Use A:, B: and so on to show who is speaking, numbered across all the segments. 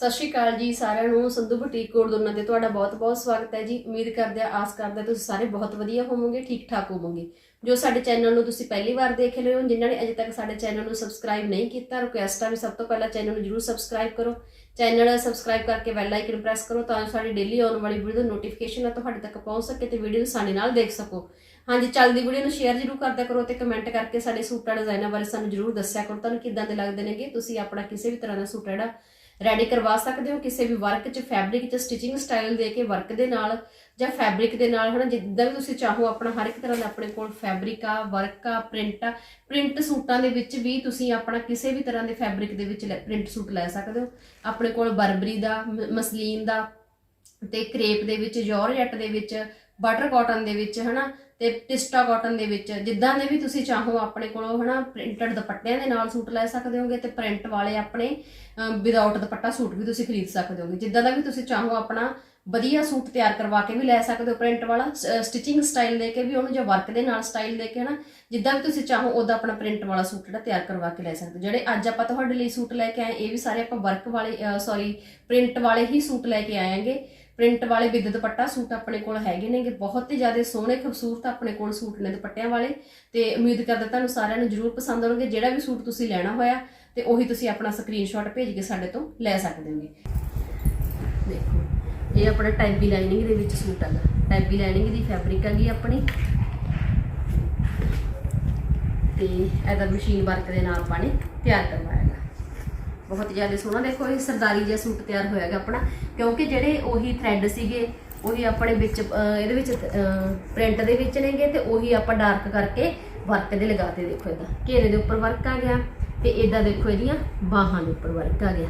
A: ਸਤਿ ਸ਼੍ਰੀ ਅਕਾਲ ਜੀ ਸਾਰਿਆਂ ਨੂੰ, ਸੰਧੂ ਬੁਟੀਕ ਕੋਡ ਦੋਨਾਂ ਤੇ ਤੁਹਾਡਾ ਬਹੁਤ-ਬਹੁਤ ਸਵਾਗਤ ਹੈ ਜੀ। ਉਮੀਦ ਕਰਦੇ ਆ ਆਸ ਕਰਦੇ ਤੁਸੀਂ ਸਾਰੇ ਬਹੁਤ ਵਧੀਆ ਹੋਵੋਗੇ, ਠੀਕ ਠਾਕ ਹੋਵੋਗੇ। ਜੋ ਸਾਡੇ ਚੈਨਲ ਨੂੰ ਤੁਸੀਂ ਪਹਿਲੀ ਵਾਰ ਦੇਖ ਰਹੇ ਹੋ, ਜਿਨ੍ਹਾਂ ਨੇ ਅਜੇ ਤੱਕ ਸਾਡੇ ਚੈਨਲ ਨੂੰ ਸਬਸਕ੍ਰਾਈਬ ਨਹੀਂ ਕੀਤਾ ਰਿਕੁਐਸਟ ਆ ਵੀ ਸਭ ਤੋਂ ਪਹਿਲਾਂ ਚੈਨਲ ਨੂੰ ਜਰੂਰ ਸਬਸਕ੍ਰਾਈਬ ਕਰੋ। ਚੈਨਲ ਸਬਸਕ੍ਰਾਈਬ ਕਰਕੇ ਬੈਲ ਆਈਕਨ ਪ੍ਰੈਸ ਕਰੋ ਤਾਂ ਜੋ ਸਾਡੀ ਡੇਲੀ ਆਉਣ ਵਾਲੀ ਵੀਡੀਓ ਦੀ ਨੋਟੀਫਿਕੇਸ਼ਨ ਆ ਤੁਹਾਡੇ ਤੱਕ ਪਹੁੰਚ ਸਕੇ ਤੇ ਵੀਡੀਓ ਨੂੰ ਸਾਡੇ ਨਾਲ ਦੇਖ ਸਕੋ। ਹਾਂਜੀ, ਚੱਲਦੀ ਵੀਡੀਓ ਨੂੰ ਸ਼ੇਅਰ ਜਰੂਰ ਕਰਦਿਆ ਕਰੋ ਤੇ ਕਮੈਂਟ ਕਰਕੇ ਸਾਡੇ ਸੂਟਾਂ ਡਿਜ਼ਾਈਨਾਂ ਬਾਰੇ ਸਾਨੂੰ ਜਰੂਰ ਦੱਸਿਆ ਕਰੋ। ਤੁਹਾਨੂੰ ਕਿੱਦਾਂ ਦੇ ਲੱਗਦੇ ਨੇਗੇ? ਤੁਸੀਂ ਆਪਣਾ ਕਿਸੇ ਵੀ ਤਰ੍ਹਾਂ ਦਾ ਸੂਟ ਜਿਹੜਾ ਰੈਡੀ ਕਰਵਾ ਸਕਦੇ ਹੋ ਕਿਸੇ ਵੀ ਵਰਕ 'ਚ ਫੈਬਰਿਕ 'ਚ ਸਟਿਚਿੰਗ ਸਟਾਈਲ ਦੇ ਕੇ ਵਰਕ ਦੇ ਨਾਲ ਜਾਂ ਫੈਬਰਿਕ ਦੇ ਨਾਲ, ਹਨਾ, ਜਿੱਦਾਂ ਵੀ ਤੁਸੀਂ ਚਾਹੋ ਆਪਣਾ ਹਰ ਇੱਕ ਤਰ੍ਹਾਂ ਦਾ ਆਪਣੇ ਕੋਲ ਫੈਬਰਿਕ ਆ ਵਰਕ ਆ ਪ੍ਰਿੰਟ ਆ ਪ੍ਰਿੰਟ ਸੂਟਾਂ ਦੇ ਵਿੱਚ ਵੀ ਤੁਸੀਂ ਆਪਣਾ ਕਿਸੇ ਵੀ ਤਰ੍ਹਾਂ ਦੇ ਫੈਬਰਿਕ ਦੇ ਵਿੱਚ ਪ੍ਰਿੰਟ ਸੂਟ ਲੈ ਸਕਦੇ ਹੋ। ਆਪਣੇ ਕੋਲ ਬਰਬਰੀ ਦਾ, ਮ- ਮਸਲੀਨ ਦਾ ਤੇ ਕ੍ਰੇਪ ਦੇ ਵਿੱਚ, ਜਾਰਜੈਟ ਦੇ ਵਿੱਚ ਬਟਰ ਕਾਟਨ ਦੇ ਵਿੱਚ, ਹਨਾ ਤੇ ਟਿਸਟਾ ਕਾਟਨ ਦੇ ਵਿੱਚ, ਜਿੱਦਾਂ ਦੇ ਵੀ ਤੁਸੀਂ ਚਾਹੋ ਆਪਣੇ ਕੋਲੋਂ, ਹਨਾ, ਪ੍ਰਿੰਟਡ ਦੁਪੱਟਿਆਂ ਦੇ ਨਾਲ ਸੂਟ ਲੈ ਸਕਦੇ ਹੋਗੇ ਤੇ ਪ੍ਰਿੰਟ ਵਾਲੇ ਆਪਣੇ ਵਿਦਆਊਟ ਦੁਪੱਟਾ ਸੂਟ ਵੀ ਤੁਸੀਂ ਖਰੀਦ ਸਕਦੇ ਹੋਗੇ। ਜਿੱਦਾਂ ਦਾ ਵੀ ਤੁਸੀਂ ਚਾਹੋ ਆਪਣਾ ਵਧੀਆ ਸੂਟ ਤਿਆਰ ਕਰਵਾ ਕੇ ਵੀ ਲੈ ਸਕਦੇ ਹੋ ਪ੍ਰਿੰਟ ਵਾਲਾ ਸਟਿਚਿੰਗ ਸਟਾਈਲ ਦੇ ਕੇ ਵੀ ਉਹਨੂੰ ਜਾਂ ਵਰਕ ਦੇ ਨਾਲ ਸਟਾਈਲ ਦੇ ਕੇ, ਹਨਾ, ਜਿੱਦਾਂ ਵੀ ਤੁਸੀਂ ਚਾਹੋ ਉਹਦਾ ਆਪਣਾ ਪ੍ਰਿੰਟ ਵਾਲਾ ਸੂਟ ਜਿਹੜਾ ਤਿਆਰ ਕਰਵਾ ਕੇ ਲੈ ਸਕਦੇ ਹੋ। ਜਿਹੜੇ ਅੱਜ ਆਪਾਂ ਤੁਹਾਡੇ ਲਈ ਸੂਟ ਲੈ ਕੇ ਆਏ, ਇਹ ਵੀ ਸਾਰੇ ਆਪਾਂ ਵਰਕ ਵਾਲੇ ਸੌਰੀ ਪ੍ਰਿੰਟ ਵਾਲੇ ਹੀ ਸੂਟ ਲੈ ਕੇ ਆਏਗੇ। ਪ੍ਰਿੰਟ ਵਾਲੇ ਵਿਦ ਦੁਪੱਟਾ ਸੂਟ ਆਪਣੇ ਕੋਲ ਹੈਗੇ ਨੇਗੇ, ਬਹੁਤ ਹੀ ਜ਼ਿਆਦਾ ਸੋਹਣੇ, ਖੂਬਸੂਰਤ ਆਪਣੇ ਕੋਲ ਸੂਟ ਨੇ ਦੁਪੱਟਿਆਂ ਵਾਲੇ। ਤੇ ਉਮੀਦ ਕਰਦਾ ਤੁਹਾਨੂੰ ਸਾਰਿਆਂ ਨੂੰ ਜਰੂਰ ਪਸੰਦ ਆਉਣਗੇ, ਜਿਹੜਾ ਵੀ ਸੂਟ ਤੁਸੀਂ ਲੈਣਾ ਹੋਇਆ, ਤੇ ਉਹੀ ਤੁਸੀਂ ਆਪਣਾ ਸਕਰੀਨਸ਼ਾਟ ਭੇਜ ਕੇ ਸਾਡੇ ਤੋਂ ਲੈ ਸਕਦੇ ਹੋਗੇ। ਦੇਖੋ, ਇਹ ਆਪਣਾ ਟੈਬੀ ਲਾਈਨਿੰਗ ਦੇ ਵਿੱਚ ਸੂਟ ਹੈਗਾ। ਟੈਬੀ ਲਾਈਨਿੰਗ ਦੀ ਫੈਬਰਿਕ ਹੈਗੀ ਆਪਣੀ। ਤੇ ਇਹਦਾ ਮਸ਼ੀਨ ਵਰਕ ਦੇ ਨਾਲ ਆਪਾਂ ਨੇ ਤਿਆਰ ਕਰਵਾਇਆ ਹੈਗਾ ਬਹੁਤ ਜ਼ਿਆਦਾ ਸੋਹਣਾ। ਦੇਖੋ, ਇਹ ਸਰਦਾਰੀ ਜਿਹਾ ਸੂਟ ਤਿਆਰ ਹੋਇਆਗਾ ਆਪਣਾ, ਕਿਉਂਕਿ ਜਿਹੜੇ ਉਹੀ ਥ੍ਰੈਡ ਸੀਗੇ, ਉਹੀ ਆਪਣੇ ਵਿੱਚ ਇਹਦੇ ਵਿੱਚ ਪ੍ਰਿੰਟ ਦੇ ਵਿੱਚ ਨੇਗੇ ਤੇ ਉਹੀ ਆਪਾਂ ਡਾਰਕ ਕਰਕੇ ਵਰਕ ਦੇ ਲਗਾਤੇ। ਦੇਖੋ ਇਹਦਾ, ਘੇਰੇ ਦੇ ਉੱਪਰ ਵਰਕ ਆ ਗਿਆ ਤੇ ਇਹਦਾ ਦੇਖੋ ਇਹਦੀਆਂ ਬਾਹਾਂ ਦੇ ਉੱਪਰ ਵਰਕ ਆ ਗਿਆ।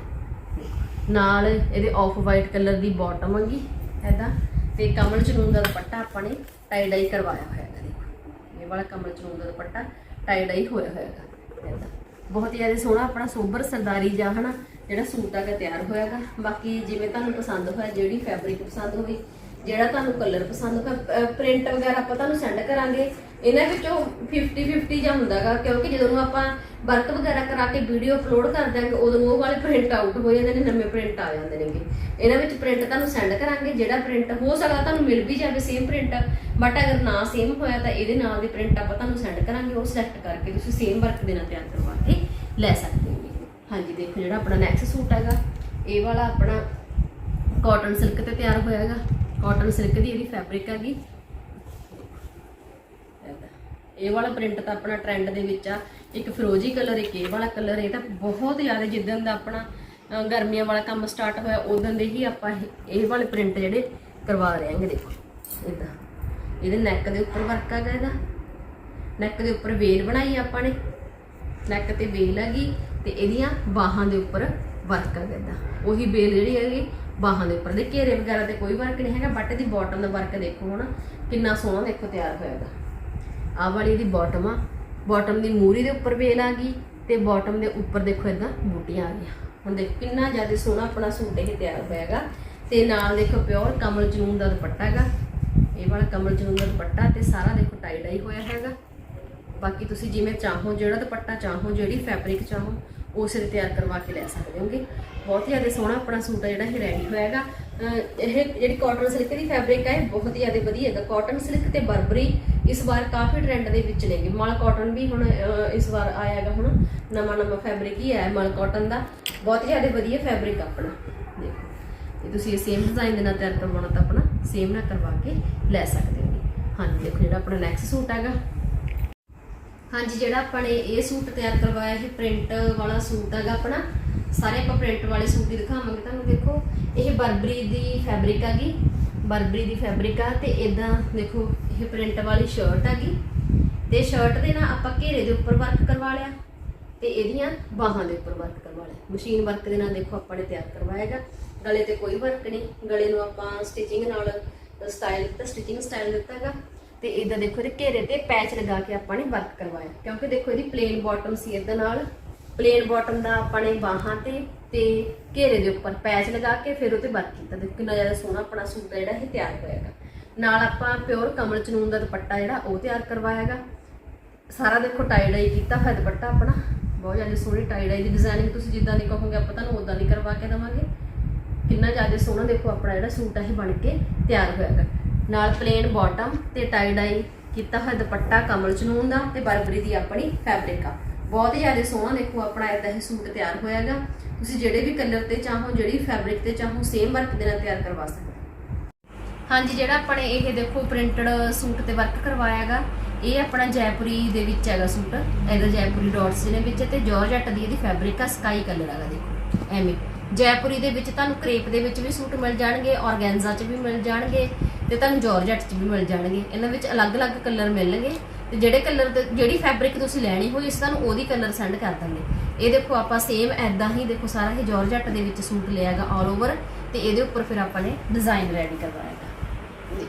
A: ਨਾਲ ਇਹਦੇ ਆਫ ਵਾਈਟ ਕਲਰ ਦੀ ਬਾਟਮ ਹੈਗੀ ਇਹਦਾ, ਤੇ ਕਮਲ ਚਨੂਨ ਦਾ ਦੁਪੱਟਾ ਆਪਾਂ ਨੇ ਟਾਈ ਡਾਈ ਕਰਵਾਇਆ ਹੋਇਆ ਹੈਗਾ। ਦੇਖੋ, ਇਹ ਵਾਲਾ ਕਮਲ ਚਨੂਨ ਦਾ ਦੁਪੱਟਾ ਟਾਈ ਡਾਈ ਹੋਇਆ ਹੋਇਆ ਹੈਗਾ ਇਹਦਾ। ਬਹੁਤ ਜ਼ਿਆਦਾ ਸੋਹਣਾ ਆਪਣਾ ਸੋਬਰ ਸਰਦਾਰੀ ਜਿਹਾ, ਹਨਾ, ਜਿਹੜਾ ਸੂਟ ਹੈਗਾ ਤਿਆਰ ਹੋਇਆਗਾ। ਬਾਕੀ ਜਿਵੇਂ ਤੁਹਾਨੂੰ ਪਸੰਦ ਹੋਇਆ, ਜਿਹੜੀ ਫੈਬਰਿਕ ਪਸੰਦ ਹੋਈ, ਜਿਹੜਾ ਤੁਹਾਨੂੰ ਕਲਰ ਪਸੰਦ ਹੋਇਆ ਪ੍ਰਿੰਟ ਵਗੈਰਾ ਆਪਾਂ ਤੁਹਾਨੂੰ ਸੈਂਡ ਕਰਾਂਗੇ। ਇਹਨਾਂ ਵਿੱਚੋਂ 50 50 ਜਾਂ ਹੁੰਦਾਗਾ, ਕਿਉਂਕਿ ਜਦੋਂ ਨੂੰ ਆਪਾਂ ਵਰਕ ਵਗੈਰਾ ਕਰਾ ਕੇ ਵੀਡੀਓ ਅਪਲੋਡ ਕਰ ਦਿਆਂਗੇ, ਉਦੋਂ ਉਹ ਵਾਲੇ ਪ੍ਰਿੰਟ ਆਊਟ ਹੋ ਜਾਂਦੇ ਨੇ, ਨਵੇਂ ਪ੍ਰਿੰਟ ਆ ਜਾਂਦੇ ਨੇਗੇ। ਇਹਨਾਂ ਵਿੱਚ ਪ੍ਰਿੰਟ ਤੁਹਾਨੂੰ ਸੈਂਡ ਕਰਾਂਗੇ, ਜਿਹੜਾ ਪ੍ਰਿੰਟ ਹੋ ਸਕਦਾ ਤੁਹਾਨੂੰ ਮਿਲ ਵੀ ਜਾਵੇ ਸੇਮ ਪ੍ਰਿੰਟ ਬਟ ਅਗਰ ਨਾ ਸੇਮ ਹੋਇਆ ਤਾਂ ਇਹਦੇ ਨਾਲ ਦੇ ਪ੍ਰਿੰਟ ਆਪਾਂ ਤੁਹਾਨੂੰ ਸੈਂਡ ਕਰਾਂਗੇ, ਉਹ ਸਿਲੈਕਟ ਕਰਕੇ ਤੁਸੀਂ ਸੇਮ ਵਰਕ ਦੇ ਨਾਲ ਤਿਆਰ ਕਰਵਾ ਕੇ ਲੈ ਸਕਦੇ ਹੋ। ਹਾਂਜੀ, ਦੇਖੋ ਜਿਹੜਾ ਆਪਣਾ ਨੈਕਸਟ ਸੂਟ ਹੈਗਾ, ਇਹ ਵਾਲਾ ਆਪਣਾ ਕਾਟਨ ਸਿਲਕ ਤੇ ਤਿਆਰ ਹੋਇਆ ਹੈਗਾ। ਕਾਟਨ ਸਿਲਕ ਦੀ ਇਹਦੀ ਫੈਬਰਿਕ ਹੈਗੀ। ਇਹ ਵਾਲਾ ਪ੍ਰਿੰਟ ਤਾਂ ਆਪਣਾ ਟ੍ਰੈਂਡ ਦੇ ਵਿੱਚ ਆ। ਇੱਕ ਫਿਰੋਜ਼ੀ ਕਲਰ ਇੱਕ ਇਹ ਵਾਲਾ ਕਲਰ ਇਹ ਤਾਂ ਬਹੁਤ ਜ਼ਿਆਦਾ ਜਿੱਦਣ ਦਾ ਆਪਣਾ ਗਰਮੀਆਂ ਵਾਲਾ ਕੰਮ ਸਟਾਰਟ ਹੋਇਆ, ਉਦੋਂ ਦੇ ਹੀ ਆਪਾਂ ਇਹ- ਇਹ ਵਾਲੇ ਪ੍ਰਿੰਟ ਜਿਹੜੇ ਕਰਵਾ ਰਹੇ ਹਾਂਗੇ ਦੇਖੋ। ਇਦਾਂ। ਇਹਦੇ ਨੈਕ ਦੇ ਉੱਪਰ ਵਰਕ ਹੈਗਾ ਇਹਦਾ। ਨੈਕ ਦੇ ਉੱਪਰ ਵੇਲ ਬਣਾਈ ਆਪਾਂ ਨੇ। ਨੈਕ ਤੇ ਵੇਲ ਹੈਗੀ ਤੇ ਇਹਦੀਆਂ ਬਾਹਾਂ ਦੇ ਉੱਪਰ ਵਰਕ ਹੈਗਾ ਇਹਦਾ। ਉਹੀ ਵੇਲ ਜਿਹੜੀ ਹੈਗੀ, ਬਾਹਾਂ ਦੇ ਉੱਪਰ। ਦੇ ਘੇਰੇ ਵਗੈਰਾ ਤੇ ਕੋਈ ਵਰਕ ਨਹੀਂ ਹੈਗਾ ਬਟ ਇਹਦੀ ਬਾਟਮ ਦਾ ਵਰਕ ਦੇਖੋ ਹੁਣ, ਕਿੰਨਾ ਸੋਹਣਾ ਦੇਖੋ, ਤਿਆਰ ਹੋਇਆ ਹੈਗਾ ਆਹ ਵਾਲੀ ਇਹਦੀ ਬਾਟਮ ਆ। ਬਾਟਮ ਦੀ ਮੂਰੀ ਦੇ ਉੱਪਰ ਵੇਲ ਆ ਗਈ ਤੇ ਬਾਟਮ ਦੇ ਉੱਪਰ ਦੇਖੋ ਇਦਾਂ ਬੂਟੀਆਂ ਆ ਗਈਆਂ। ਹੁਣ ਦੇਖੋ ਕਿੰਨਾ ਜ਼ਿਆਦਾ ਸੋਹਣਾ ਆਪਣਾ ਸੂਟ ਇਹ ਤਿਆਰ ਹੋਇਆਗਾ ਤੇ ਨਾਲ ਦੇਖੋ ਪਿਓਰ ਕਮਲ ਜਨੂਨ ਦਾ ਦੁਪੱਟਾ ਹੈਗਾ। ਇਹ ਵਾਲਾ ਕਮਲ ਜਨੂਨ ਦਾ ਦੁਪੱਟਾ ਤੇ ਸਾਰਾ ਦੇਖੋ ਟਾਈ ਡਾਈ ਹੋਇਆ ਹੈਗਾ। ਬਾਕੀ ਤੁਸੀਂ ਜਿਵੇਂ ਚਾਹੋ, ਜਿਹੜਾ ਦੁਪੱਟਾ ਚਾਹੋ, ਜਿਹੜੀ ਫੈਬਰਿਕ ਚਾਹੋ ਉਸੇ ਦੇ ਤਿਆਰ ਕਰਵਾ ਕੇ ਲੈ ਸਕਦੇ ਹੋਗੇ। ਬਹੁਤ ਹੀ ਜ਼ਿਆਦਾ ਸੋਹਣਾ ਆਪਣਾ ਸੂਟ ਆ ਜਿਹੜਾ ਇਹ ਰੈਡੀ ਹੋਇਆਗਾ ਇਹ ਜਿਹੜੀ ਕਾਟਨ ਸਿਲਕ ਦੀ ਫੈਬਰਿਕ ਹੈ ਇਹ ਬਹੁਤ ਹੀ ਜ਼ਿਆਦਾ ਵਧੀਆ ਹੈਗਾ। ਕਾਟਨ ਸਿਲਕ ਤੇ ਬਰਬਰੀ ਇਸ ਵਾਰ ਕਾਫੀ ਟ੍ਰੈਂਡ ਦੇ ਵਿੱਚ ਨੇਗੇ। ਮਲ ਕਾਟਨ ਵੀ ਹੁਣ ਇਸ ਵਾਰ ਆਇਆ ਹੁਣ। ਨਵਾਂ ਨਵਾਂ ਫੈਬਰਿਕ ਹੀ ਆਇਆ ਮਲ ਕਾਟਨ ਦਾ। ਬਹੁਤ ਜ਼ਿਆਦਾ ਵਧੀਆ ਫੈਬਰਿਕ ਆਪਣਾ। ਦੇਖੋ। ਇਹ ਤੁਸੀਂ ਇਹ ਸੇਮ ਡਿਜ਼ਾਈਨ ਦੇ ਨਾਲ ਤਿਆਰ ਕਰਵਾਉਣਾ ਤਾਂ ਆਪਣਾ ਸੇਮ ਨਾਲ ਕਰਵਾ ਕੇ ਲੈ ਸਕਦੇ ਹੋ। ਹਾਂਜੀ, ਦੇਖੋ ਜਿਹੜਾ ਆਪਣਾ ਨੈਕਸਟ ਸੂਟ ਹੈਗਾ। ਹਾਂਜੀ, ਜਿਹੜਾ ਆਪਾਂ ਨੇ ਇਹ ਸੂਟ ਤਿਆਰ ਕਰਵਾਇਆ ਇਹ ਪ੍ਰਿੰਟ ਵਾਲਾ ਸੂਟ ਹੈਗਾ ਆਪਣਾ। ਸਾਰੇ ਆਪਾਂ ਪ੍ਰਿੰਟ ਵਾਲੇ ਸੂਟ ਹੀ ਦਿਖਾਵਾਂਗੇ। ਤੁਹਾਨੂੰ ਦੇਖੋ, ਇਹ ਬਰਬਰੀ ਦੀ ਫੈਬਰਿਕ ਹੈਗੀ। ਬਰਬਰੀ ਦੀ ਫੈਬਰਿਕ ਆ ਤੇ ਇਦਾਂ ਦੇਖੋ, ਇਹ ਪ੍ਰਿੰਟ ਵਾਲੀ ਸ਼ਰਟ ਹੈਗੀ ਤੇ ਸ਼ਰਟ ਦੇ ਨਾਲ ਆਪਾਂ ਘੇਰੇ ਦੇ ਉੱਪਰ ਵਰਕ ਕਰਵਾ ਲਿਆ ਤੇ ਇਹਦੀਆਂ ਬਾਹਾਂ ਦੇ ਉੱਪਰ ਵਰਕ ਕਰਵਾ ਲਿਆ। ਮਸ਼ੀਨ ਵਰਕ ਦੇ ਨਾਲ ਦੇਖੋ ਆਪਾਂ ਨੇ ਤਿਆਰ ਕਰਵਾਇਆਗਾ ਗਲੇ ਤੇ ਕੋਈ ਵਰਕ ਨਹੀਂ। ਗਲੇ ਨੂੰ ਆਪਾਂ ਸਟਿਚਿੰਗ ਨਾਲ ਸਟਾਈਲ ਦਿੱਤਾ ਸਟਿਚਿੰਗ ਸਟਾਈਲ ਦਿੱਤਾ ਹੈਗਾ। ਤੇ ਇਦਾਂ ਦੇਖੋ ਇਹਦੇ ਘੇਰੇ ਤੇ ਪੈਚ ਲਗਾ ਕੇ ਆਪਾਂ ਨੇ ਵਰਕ ਕਰਵਾਇਆ। ਕਿਉਂਕਿ ਦੇਖੋ ਇਹਦੀ ਪਲੇਨ ਬਾਟਮ ਸੀ ਇਹਦੇ ਨਾਲ। ਪਲੇਨ ਬਾਟਮ ਦਾ ਆਪਾਂ ਨੇ ਬਾਹਾਂ ਤੇ ਤੇ ਘੇਰੇ ਦੇ ਉੱਪਰ ਪੈਚ ਲਗਾ ਕੇ ਫਿਰ ਉਹ ਤੇ ਵਰਕ ਕੀਤਾ। ਦੇਖੋ ਕਿੰਨਾ ਜ਼ਿਆਦਾ ਸੋਹਣਾ ਆਪਣਾ ਸੂਟ ਜਿਹੜਾ, ਇਹ ਤਿਆਰ ਹੋਇਆਗਾ ਨਾਲ ਆਪਾਂ ਪਿਓਰ ਕਮਲ ਚਨੂਨ ਦਾ ਦੁਪੱਟਾ ਜਿਹੜਾ, ਉਹ ਤਿਆਰ ਕਰਵਾਇਆਗਾ ਸਾਰਾ ਦੇਖੋ ਟਾਈ ਡਾਈ ਕੀਤਾ ਹੋਇਆ ਦੁਪੱਟਾ ਆਪਣਾ ਬਹੁਤ ਜ਼ਿਆਦਾ ਸੋਹਣੀ ਟਾਈ ਡਾਈ ਦੀ ਡਿਜ਼ਾਈਨਿੰਗ ਤੁਸੀਂ ਜਿੱਦਾਂ ਦੀ ਕਹੋਗੇ, ਆਪਾਂ ਤੁਹਾਨੂੰ ਉਦਾਂ ਦੀ ਕਰਵਾ ਕੇ ਦੇਵਾਂਗੇ। ਕਿੰਨਾ ਜ਼ਿਆਦਾ ਸੋਹਣਾ ਦੇਖੋ ਆਪਣਾ ਜਿਹੜਾ ਸੂਟ ਹੈ ਇਹ ਬਣ ਕੇ ਤਿਆਰ ਹੋਇਆਗਾ ਨਾਲ ਪਲੇਨ ਬਾਟਮ ਤੇ ਟਾਈ ਡਾਈ ਕੀਤਾ ਹੋਇਆ ਦੁਪੱਟਾ ਕਮਲ ਚਨੂਨ ਦਾ ਤੇ ਬਰਬਰੀ ਦੀ ਆਪਣੀ ਫੈਬਰਿਕ ਆ। ਬਹੁਤ ਹੀ ਜ਼ਿਆਦਾ ਸੋਹਣਾ ਦੇਖੋ, ਆਪਣਾ ਇਦਾਂ ਇਹ ਸੂਟ ਤਿਆਰ ਹੋਇਆਗਾ। ਤੁਸੀਂ ਜਿਹੜੇ ਵੀ ਕਲਰ ਤੇ ਚਾਹੋ, ਜਿਹੜੀ ਫੈਬਰਿਕ ਤੇ ਚਾਹੋ ਸੇਮ ਵਰਕ ਦੇ ਨਾਲ ਤਿਆਰ ਕਰਵਾ ਸਕਦੇ ਹੋ। ਹਾਂਜੀ, ਜਿਹੜਾ ਆਪਣੇ ਇਹ ਦੇਖੋ ਪ੍ਰਿੰਟਡ ਸੂਟ ਤੇ ਵਰਕ ਕਰਵਾਇਆਗਾ, ਇਹ ਆਪਣਾ ਜੈਪੁਰੀ ਦੇ ਵਿੱਚ ਹੈਗਾ ਸੂਟ। ਇਹਦਾ ਜੈਪੁਰੀ ਡਾਟਸ ਦੇ ਵਿੱਚ ਤੇ ਜਾਰਜਟ ਦੀ ਇਹਦੀ ਫੈਬਰਿਕ ਆ ਸਕਾਈ ਕਲਰ ਹੈਗਾ ਦੇਖੋ। ਐਵੇਂ। ਜੈਪੁਰੀ ਦੇ ਵਿੱਚ ਤੁਹਾਨੂੰ ਕ੍ਰੇਪ ਦੇ ਵਿੱਚ ਵੀ ਸੂਟ ਮਿਲ ਜਾਣਗੇ, ਔਰਗੈਂਜ਼ਾ 'ਚ ਵੀ ਮਿਲ ਜਾਣਗੇ ਤੇ ਤੁਹਾਨੂੰ ਜਾਰਜਟ 'ਚ ਵੀ ਮਿਲ ਜਾਣਗੇ। ਇਹਨਾਂ ਵਿੱਚ ਅਲੱਗ-ਅਲੱਗ ਕਲਰ ਮਿਲਣਗੇ ਤੇ ਜਿਹੜੇ ਕਲਰ ਤੇ ਜਿਹੜੀ ਫੈਬਰਿਕ ਤੁਸੀਂ ਲੈਣੀ ਹੋਈ ਇਸ ਤੁਹਾਨੂੰ ਉਹਦੀ ਕਲਰ ਸੈਂਡ ਕਰ ਦਾਂਗੇ। ਇਹ ਦੇਖੋ ਆਪਾਂ ਸੇਮ ਐਦਾਂ ਹੀ ਦੇਖੋ ਸਾਰਾ ਹੀ ਜਾਰਜਟ ਦੇ ਵਿੱਚ ਸੂਟ ਲਿਆਗਾ ਆਲ ਓਵਰ ਤੇ ਇਹਦੇ ਉੱਪਰ ਫਿਰ ਆਪਾਂ ਨੇ ਡਿਜ਼ਾਈਨ ਰੈਡੀ ਕਰਵਾਇਆਗਾ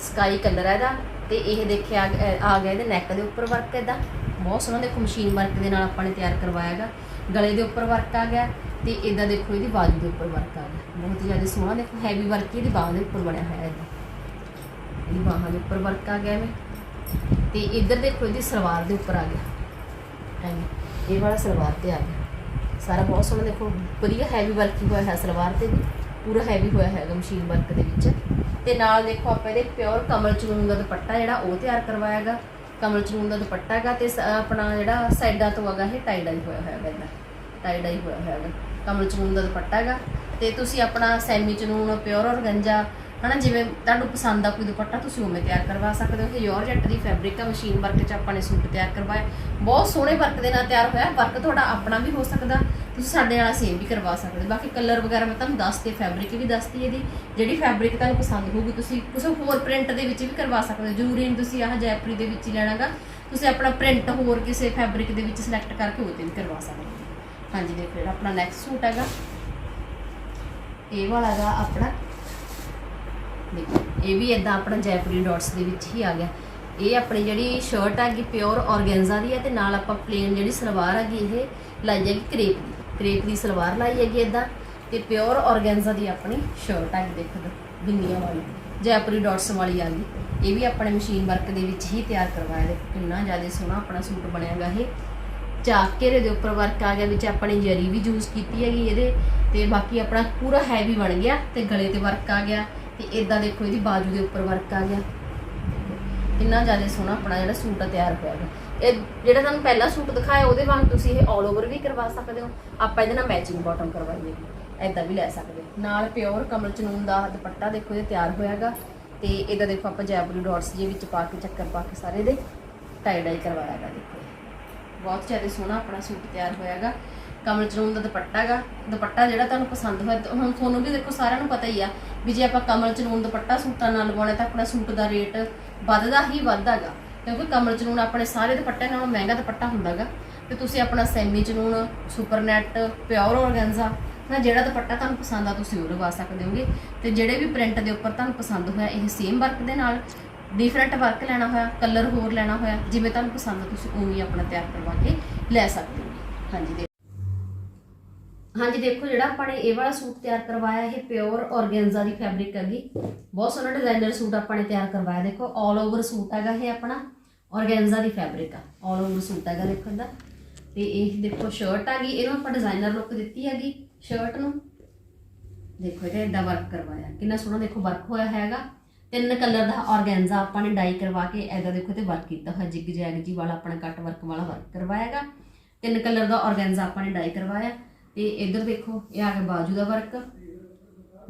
A: ਸਕਾਈ ਕਲਰ ਹੈ ਇਹਦਾ ਤੇ ਇਹ ਦੇਖਿਆ ਆ ਗਿਆ ਇਹਦੇ ਨੈਕ ਦੇ ਉੱਪਰ ਵਰਕ ਇਹਦਾ। ਬਹੁਤ ਸੋਹਣਾ ਦੇਖੋ ਮਸ਼ੀਨ ਵਰਕ ਦੇ ਨਾਲ ਆਪਾਂ ਨੇ ਤਿਆਰ ਕਰਵਾਇਆਗਾ। ਗਲੇ ਦੇ ਉੱਪਰ ਵਰਕ ਆ ਗਿਆ। ਤੇ ਇਦਾਂ ਦੇਖੋ ਇਹਦੀ ਬਾਜੂ ਦੇ ਉੱਪਰ ਵਰਕ ਆ ਗਿਆ ਬਹੁਤ ਹੀ ਜ਼ਿਆਦਾ ਸੋਹਣਾ ਦੇਖੋ ਹੈਵੀ ਵਰਕ ਇਹਦੀ ਬਾਹ ਦੇ ਉੱਪਰ ਬਣਿਆ ਹੋਇਆ ਇਹਦਾ। ਇਹਦੀ ਬਾਹਾਂ ਦੇ ਉੱਪਰ ਵਰਕ ਆ ਗਿਆ ਐਵੇਂ ਤੇ ਇੱਧਰ ਦੇਖੋ ਇਹਦੀ ਸਲਵਾਰ ਦੇ ਉੱਪਰ ਆ ਗਿਆ। ਐਵੇਂ ਇਹ ਵਾਲਾ ਸਲਵਾਰ ਤੇ ਆ ਗਿਆ। ਸਾਰਾ ਬਹੁਤ ਸੋਹਣਾ ਦੇਖੋ, ਵਧੀਆ ਹੈਵੀ ਵਰਕ ਹੋਇਆ ਹੈ ਸਲਵਾਰ ਤੇ ਵੀ। ਪੂਰਾ ਹੈਵੀ ਹੋਇਆ ਹੈਗਾ ਮਸ਼ੀਨ ਵਰਕ ਦੇ ਵਿੱਚ। ਤੇ ਨਾਲ ਦੇਖੋ ਆਪਾਂ ਇਹਦੇ ਪਿਓਰ ਕਮਲ ਚਨੂਨ ਦਾ ਦੁਪੱਟਾ ਜਿਹੜਾ ਉਹ ਤਿਆਰ ਕਰਵਾਇਆਗਾ ਕਮਲ ਚਨੂਨ ਦਾ ਦੁਪੱਟਾ ਹੈਗਾ ਤੇ ਸ- ਆਪਣਾ ਜਿਹੜਾ ਸਾਈਡਾਂ ਤੋਂ ਹੈਗਾ ਇਹ ਟਾਈ ਡਾਈ ਹੋਇਆ ਹੋਇਆ ਹੈਗਾ ਟਾਈ ਡਾਈ ਹੋਇਆ ਹੋਇਆ ਹੈਗਾ। ਕਮਲ ਚਨੂਨ ਦਾ ਦੁਪੱਟਾ ਹੈਗਾ। ਤੇ ਤੁਸੀਂ ਆਪਣਾ ਸੈਮੀ ਚਨੂਨ ਪਿਓਰ ਔਰਗੰਜਾ ਹਨਾ, ਜਿਵੇਂ ਤੁਹਾਨੂੰ ਪਸੰਦ ਆ ਕੋਈ ਦੁਪੱਟਾ, ਤੁਸੀਂ ਉਵੇਂ ਤਿਆਰ ਕਰਵਾ ਸਕਦੇ ਹੋ। ਕਿ ਜਾਰਜਟ ਦੀ ਫੈਬਰਿਕ ਆ ਮਸ਼ੀਨ ਵਰਕ 'ਚ ਆਪਾਂ ਨੇ ਸੂਟ ਤਿਆਰ ਕਰਵਾਇਆ। ਬਹੁਤ ਸੋਹਣੇ ਵਰਕ ਦੇ ਨਾਲ ਤਿਆਰ ਹੋਇਆ। ਵਰਕ ਤੁਹਾਡਾ ਆਪਣਾ ਵੀ ਹੋ ਸਕਦਾ, ਤੁਸੀਂ ਸਾਡੇ ਨਾਲ ਸੇਮ ਵੀ ਕਰਵਾ ਸਕਦੇ ਹੋ। ਬਾਕੀ ਕਲਰ ਵਗੈਰਾ ਮੈਂ ਤੁਹਾਨੂੰ ਦੱਸਤੇ ਫੈਬਰਿਕ ਵੀ ਦੱਸਤੀ ਇਹਦੀ। ਜਿਹੜੀ ਫੈਬਰਿਕ ਤੁਹਾਨੂੰ ਪਸੰਦ ਹੋਊਗੀ, ਤੁਸੀਂ ਕਿਸੇ ਹੋਰ ਪ੍ਰਿੰਟ ਦੇ ਵਿੱਚ ਵੀ ਕਰਵਾ ਸਕਦੇ ਹੋ। ਜ਼ਰੂਰੀ ਨਹੀਂ ਤੁਸੀਂ ਆਹ ਜੈਪਰੀ ਦੇ ਵਿੱਚ ਹੀ ਲੈਣਾਗਾ। ਤੁਸੀਂ ਆਪਣਾ ਪ੍ਰਿੰਟ ਹੋਰ ਕਿਸੇ ਫੈਬਰਿਕ ਦੇ ਵਿੱਚ ਸਿਲੈਕਟ ਕਰਕੇ ਉਹ ਤੇ ਵੀ ਕਰਵਾ ਸਕਦੇ ਹੋ। ਹਾਂਜੀ, ਦੇਖੋ ਜਿਹੜਾ ਆਪਣਾ ਨੈਕਸਟ ਸੂਟ ਹੈਗਾ। ਇਹ ਵਾਲਾ ਹੈਗਾ ਆਪਣਾ। ਦੇਖੋ, ਇਹ ਵੀ ਇਦਾਂ ਆਪਣਾ ਜੈਪੁਰੀ ਡਾਟਸ ਦੇ ਵਿੱਚ ਹੀ ਆ ਗਿਆ। ਇਹ ਆਪਣੀ ਜਿਹੜੀ ਸ਼ਰਟ ਹੈਗੀ ਪਿਓਰ ਔਰਗੈਂਜ਼ਾ ਦੀ ਹੈ ਤੇ ਨਾਲ ਆਪਾਂ ਪਲੇਨ ਜਿਹੜੀ ਸਲਵਾਰ ਹੈਗੀ ਇਹ ਲਾਈ ਹੈਗੀ ਕ੍ਰੇਪ ਦੀ। ਕ੍ਰੇਪ ਦੀ ਸਲਵਾਰ ਲਾਈ ਹੈਗੀ ਇਦਾਂ ਤੇ ਪਿਓਰ ਔਰਗੈਂਜ਼ਾ ਦੀ ਆਪਣੀ ਸ਼ਰਟ ਹੈਗੀ, ਦੇਖੋ ਬਿੰਦੀਆਂ ਵਾਲੀ, ਜੈਪੁਰੀ ਡਾਟਸ ਵਾਲੀ ਆ ਗਈ। ਇਹ ਵੀ ਆਪਣੇ ਮਸ਼ੀਨ ਵਰਕ ਦੇ ਵਿੱਚ ਹੀ ਤਿਆਰ ਕਰਵਾਇਆ। ਦੇਖੋ, ਕਿੰਨਾ ਜ਼ਿਆਦਾ ਸੋਹਣਾ ਆਪਣਾ ਸੂਟ ਬਣਿਆਗਾ ਇਹ। ਚਾਕ ਘੇਰੇ ਦੇ ਉੱਪਰ ਵਰਕ ਆ ਗਿਆ, ਵਿੱਚ ਆਪਣੀ ਜਰੀ ਵੀ ਯੂਜ਼ ਕੀਤੀ ਹੈਗੀ ਇਹਦੇ, ਤੇ ਬਾਕੀ ਆਪਣਾ ਪੂਰਾ ਹੈਵੀ ਬਣ ਗਿਆ ਤੇ ਗਲੇ ਤੇ ਵਰਕ ਆ ਗਿਆ ਤੇ ਇਦਾਂ ਦੇਖੋ ਇਹਦੀ ਬਾਜੂ ਦੇ ਉੱਪਰ ਵਰਕ ਆ ਗਿਆ। ਕਿੰਨਾ ਜ਼ਿਆਦਾ ਸੋਹਣਾ ਆਪਣਾ ਜਿਹੜਾ ਸੂਟ ਆ ਤਿਆਰ ਹੋਇਆ ਹੈ ਇਹ ਜਿਹੜਾ ਤੁਹਾਨੂੰ ਪਹਿਲਾ ਸੂਟ ਦਿਖਾਇਆ, ਉਹਦੇ ਵਾਂਗ ਤੁਸੀਂ ਇਹ ਆਲ ਓਵਰ ਵੀ ਕਰਵਾ ਸਕਦੇ ਹੋ। ਆਪਾਂ ਇਹਦੇ ਨਾਲ ਮੈਚਿੰਗ ਬਾਟਮ ਕਰਵਾਈਏ। ਐਦਾਂ ਵੀ ਲੈ ਸਕਦੇ ਹੋ। ਨਾਲ ਪਿਓਰ ਕਮਲ ਚਨੂਨ ਦਾ ਦੁਪੱਟਾ ਦੇਖੋ, ਇਹ ਤਿਆਰ ਹੋਇਆਗਾ ਤੇ ਇਹਦਾ ਦੇਖੋ ਆਪਾਂ ਜੈਬਰੀ ਡਾਟਸ ਜੇ ਵਿੱਚ ਪਾ ਕੇ, ਚੱਕਰ ਪਾ ਕੇ ਸਾਰੇ ਦੇ ਟਾਈ ਡਾਈ ਕਰਵਾਇਆਗਾ ਦੇਖੋ। ਬਹੁਤ ਜ਼ਿਆਦਾ ਸੋਹਣਾ ਆਪਣਾ ਸੂਟ ਤਿਆਰ ਹੋਇਆਗਾ। ਕਮਲ ਚਨੂਨ ਦਾ ਦੁਪੱਟਾ ਹੈਗਾ ਦੁਪੱਟਾ ਜਿਹੜਾ ਤੁਹਾਨੂੰ ਪਸੰਦ ਹੋਇਆ ਹੁਣ ਤੁਹਾਨੂੰ ਵੀ ਦੇਖੋ ਸਾਰਿਆਂ ਨੂੰ ਪਤਾ ਹੀ ਆ ਵੀ ਜੇ ਆਪਾਂ ਕਮਲ ਚਨੂਨ ਦੁਪੱਟਾ ਸੂਟਾਂ ਨਾਲ ਲਵਾਉਣਾ ਤਾਂ ਆਪਣਾ ਸੂਟ ਦਾ ਰੇਟ ਵੱਧਦਾ ਹੀ ਵੱਧਦਾਗਾ। ਕਿਉਂਕਿ ਕਮਲ ਚਨੂਨ ਆਪਣੇ ਸਾਰੇ ਦੁਪੱਟਿਆਂ ਨਾਲੋਂ ਮਹਿੰਗਾ ਦੁਪੱਟਾ ਹੁੰਦਾਗਾ। ਤੇ ਤੁਸੀਂ ਆਪਣਾ semi chinon super net pure organza ਨਾ ਜਿਹੜਾ ਦੁਪੱਟਾ ਤੁਹਾਨੂੰ ਪਸੰਦ ਆ ਤੁਸੀਂ ਉਹ ਲਵਾ ਸਕਦੇ ਹੋਗੇ। ਤੇ ਜਿਹੜੇ ਵੀ ਪ੍ਰਿੰਟ ਦੇ ਉੱਪਰ ਤੁਹਾਨੂੰ ਪਸੰਦ ਹੋਇਆ ਇਹ ਸੇਮ ਵਰਕ ਦੇ ਨਾਲ ਡਿਫਰੈਂਟ ਵਰਕ ਲੈਣਾ ਹੋਇਆ ਕਲਰ ਹੋਰ ਲੈਣਾ ਹੋਇਆ, ਜਿਵੇਂ ਤੁਹਾਨੂੰ ਪਸੰਦ ਤੁਸੀਂ ਉਵੇਂ ਹੀ ਆਪਣਾ ਤਿਆਰ ਕਰਵਾ ਕੇ ਲੈ ਸਕਦੇ ਹੋ। ਹਾਂਜੀ ਹਾਂਜੀ, ਦੇਖੋ ਜਿਹੜਾ ਆਪਾਂ ਨੇ ਇਹ ਵਾਲਾ ਸੂਟ ਤਿਆਰ ਕਰਵਾਇਆ, ਇਹ ਪਿਓਰ ਔਰਗੈਂਜ਼ਾ ਦੀ ਫੈਬਰਿਕ ਹੈਗੀ। ਬਹੁਤ ਸੋਹਣਾ ਡਿਜ਼ਾਈਨਰ ਸੂਟ ਆਪਾਂ ਨੇ ਤਿਆਰ ਕਰਵਾਇਆ। ਦੇਖੋ ਆਲ ਓਵਰ ਸੂਟ ਹੈਗਾ ਇਹ ਆਪਣਾ ਔਰਗੈਂਜ਼ਾ ਦੀ ਫੈਬਰਿਕ ਆ। ਆਲ ਓਵਰ ਸੂਟ ਹੈਗਾ ਦੇਖੋ ਇਹਦਾ ਤੇ ਇਹ ਦੇਖੋ ਸ਼ਰਟ ਹੈਗੀ, ਇਹਨੂੰ ਆਪਾਂ ਡਿਜ਼ਾਈਨਰ ਲੁੱਕ ਦਿੱਤੀ ਹੈਗੀ ਸ਼ਰਟ ਨੂੰ। ਦੇਖੋ ਇਹਦਾ ਏਦਾਂ ਵਰਕ ਕਰਵਾਇਆ। ਕਿੰਨਾ ਸੋਹਣਾ ਦੇਖੋ ਵਰਕ ਹੋਇਆ ਹੈਗਾ। ਤਿੰਨ ਕਲਰ ਦਾ ਔਰਗੈਂਜ਼ਾ ਆਪਾਂ ਨੇ ਡਾਈ ਕਰਵਾ ਕੇ ਐਦਾ ਦੇਖੋ ਤੇ ਵਰਕ ਕੀਤਾ ਹੋਇਆ ਜਿਗ ਜੈਗ ਜੀ ਵਾਲਾ ਆਪਣਾ ਕੱਟ ਵਰਕ ਵਾਲਾ ਵਰਕ ਕਰਵਾਇਆਗਾ। ਤਿੰਨ ਕਲਰ ਦਾ ਔਰਗੈਂਜ਼ਾ ਆਪਾਂ ਨੇ ਡਾਈ ਕਰਵਾਇਆ, ਤੇ ਇੱਧਰ ਦੇਖੋ, ਇਹ ਆ ਗਿਆ ਬਾਜੂ ਦਾ ਵਰਕ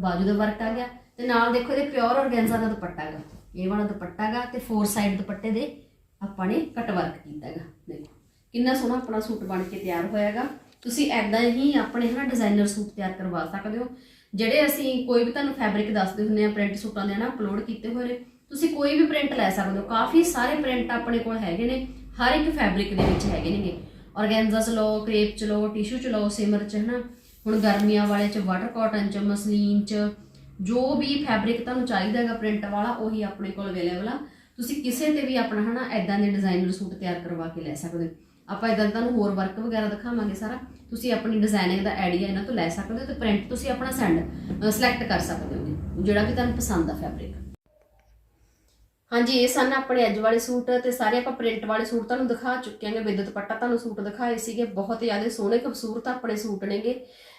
A: ਬਾਜੂ ਦਾ ਵਰਕ ਆ ਗਿਆ, ਤੇ ਨਾਲ ਦੇਖੋ ਇਹਦੇ ਪਿਓਰ ਔਰਗੈਂਜ਼ਾ ਦਾ ਦੁਪੱਟਾ ਇਹ ਵਾਲਾ ਦੁਪੱਟਾ ਹੈਗਾ ਤੇ ਫੋਰ ਸਾਈਡ ਦੁਪੱਟੇ ਦੇ ਆਪਾਂ ਨੇ ਕਟ ਵਰਕ ਕੀਤਾ ਹੈਗਾ, ਦੇਖੋ। ਕਿੰਨਾ ਸੋਹਣਾ ਆਪਣਾ ਸੂਟ ਬਣ ਕੇ ਤਿਆਰ ਹੋਇਆਗਾ। ਤੁਸੀਂ ਐਦਾਂ ਹੀ ਆਪਣੇ ਹਨਾ ਡਿਜ਼ਾਈਨਰ ਸੂਟ ਤਿਆਰ ਕਰਵਾ ਸਕਦੇ ਹੋ। ਜਿਹੜੇ ਅਸੀਂ ਕੋਈ ਵੀ ਤੁਹਾਨੂੰ ਫੈਬਰਿਕ ਦੱਸਦੇ ਹੁੰਦੇ ਆ ਪ੍ਰਿੰਟ ਸੂਟਾਂ ਦੇ ਨਾ ਅਪਲੋਡ ਕੀਤੇ ਹੋਏ ਨੇ, ਤੁਸੀਂ ਕੋਈ ਵੀ ਪ੍ਰਿੰਟ ਲੈ ਸਕਦੇ ਹੋ। ਕਾਫੀ ਸਾਰੇ ਪ੍ਰਿੰਟ ਆਪਣੇ ਕੋਲ ਹੈਗੇ ਨੇ, ਹਰ ਇੱਕ ਫੈਬਰਿਕ ਦੇ ਵਿੱਚ ਹੈਗੇ ਨੇਗੇ। ਔਰਗੈਂਜ਼ਾ ਚ ਲਓ ਕ੍ਰੇਪ ਚ ਲਓ ਟਿਸ਼ੂ ਚ ਲਓ ਸਿਮਰ ਚ ਹਨਾ। ਹੁਣ ਗਰਮੀਆਂ ਵਾਲੇ ਚ ਵਾਟਰ ਕਾਟਨ ਚ ਮਸਲੀਨ ਚ, ਜੋ ਵੀ ਫੈਬਰਿਕ ਤੁਹਾਨੂੰ ਚਾਹੀਦਾ ਹੈਗਾ ਪ੍ਰਿੰਟ ਵਾਲਾ, ਉਹੀ ਆਪਣੇ ਕੋਲ ਅਵੇਲੇਬਲ ਆ। ਤੁਸੀਂ ਕਿਸੇ ਤੇ ਵੀ ਆਪਣਾ ਹਨਾ ਐਦਾਂ ਦੇ ਡਿਜ਼ਾਈਨਰ ਸੂਟ ਤਿਆਰ ਕਰਵਾ ਕੇ ਲੈ ਸਕਦੇ ਹੋ। ਆਪਾਂ ਇਦਾਂ ਤੁਹਾਨੂੰ ਹੋਰ ਵਰਕ ਵਗੈਰਾ ਦਿਖਾਵਾਂਗੇ ਸਾਰਾ। ਤੁਸੀਂ ਆਪਣੀ ਡਿਜ਼ਾਈਨਿੰਗ ਦਾ ਆਈਡੀਆ ਇਹਨਾਂ ਤੋਂ ਲੈ ਸਕਦੇ ਹੋ ਤੇ ਪ੍ਰਿੰਟ ਤੁਸੀਂ ਆਪਣਾ ਸੈਂਡ ਸਿਲੈਕਟ ਕਰ ਸਕਦੇ ਹੋ। ਜਿਹੜਾ ਵੀ ਤੁਹਾਨੂੰ ਪਸੰਦ ਆ ਫੈਬਰਿਕ ਹਾਂਜੀ, ਇਹ ਸਨ ਆਪਣੇ ਅੱਜ ਵਾਲੇ ਸੂਟ ਤੇ ਸਾਰੇ ਆਪਾਂ ਪ੍ਰਿੰਟ ਵਾਲੇ ਸੂਟ ਤੁਹਾਨੂੰ ਦਿਖਾ ਚੁੱਕੇ ਹਾਂਗੇ। ਵਿਦ ਦੁਪੱਟਾ ਤੁਹਾਨੂੰ ਸੂਟ ਦਿਖਾਏ ਸੀਗੇ। ਬਹੁਤ ਜ਼ਿਆਦਾ ਸੋਹਣੇ, ਖੂਬਸੂਰਤ ਆਪਣੇ ਸੂਟ ਨੇਗੇ।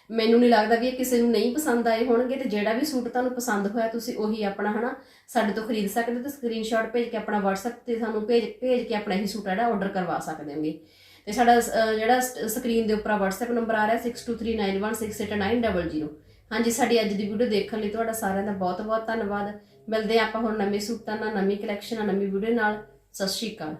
A: ਮੈਨੂੰ ਨਹੀਂ ਲੱਗਦਾ ਵੀ ਇਹ ਕਿਸੇ ਨੂੰ ਨਹੀਂ ਪਸੰਦ ਆਏ ਹੋਣਗੇ ਤੇ ਜਿਹੜਾ ਵੀ ਸੂਟ ਤੁਹਾਨੂੰ ਪਸੰਦ ਹੋਇਆ ਤੁਸੀਂ ਉਹੀ ਆਪਣਾ, ਹਨਾ, ਸਾਡੇ ਤੋਂ ਖਰੀਦ ਸਕਦੇ ਹੋ ਤੇ ਸਕਰੀਨਸ਼ਾਟ ਭੇਜ ਕੇ ਆਪਣਾ WhatsApp ਤੇ ਸਾਨੂੰ ਭੇਜ ਭੇਜ ਕੇ ਆਪਣਾ ਇਹ ਸੂਟ ਜਿਹੜਾ ਆਰਡਰ ਕਰਵਾ ਸਕਦੇ ਹੋਗੇ। ਤੇ ਸਾਡਾ ਜਿਹੜਾ ਸਕਰੀਨ ਦੇ ਉੱਪਰ WhatsApp ਨੰਬਰ ਆ ਰਿਹਾ 6239168900 ਹਾਂਜੀ, ਸਾਡੀ ਅੱਜ ਦੀ ਵੀਡੀਓ ਦੇਖਣ ਲਈ ਤੁਹਾਡਾ ਸਾਰਿਆਂ ਦਾ ਬਹੁਤ ਬਹੁਤ ਧੰਨਵਾਦ। ਮਿਲਦੇ ਹਾਂ ਆਪਾਂ ਹੁਣ ਨਵੇਂ ਸੂਟਾਂ ਨਾਲ, ਨਵੀਂ ਕਲੈਕਸ਼ਨ ਨਾਲ, ਨਵੀਂ ਵੀਡੀਓ ਨਾਲ। ਸਤਿ ਸ਼੍ਰੀ ਅਕਾਲ।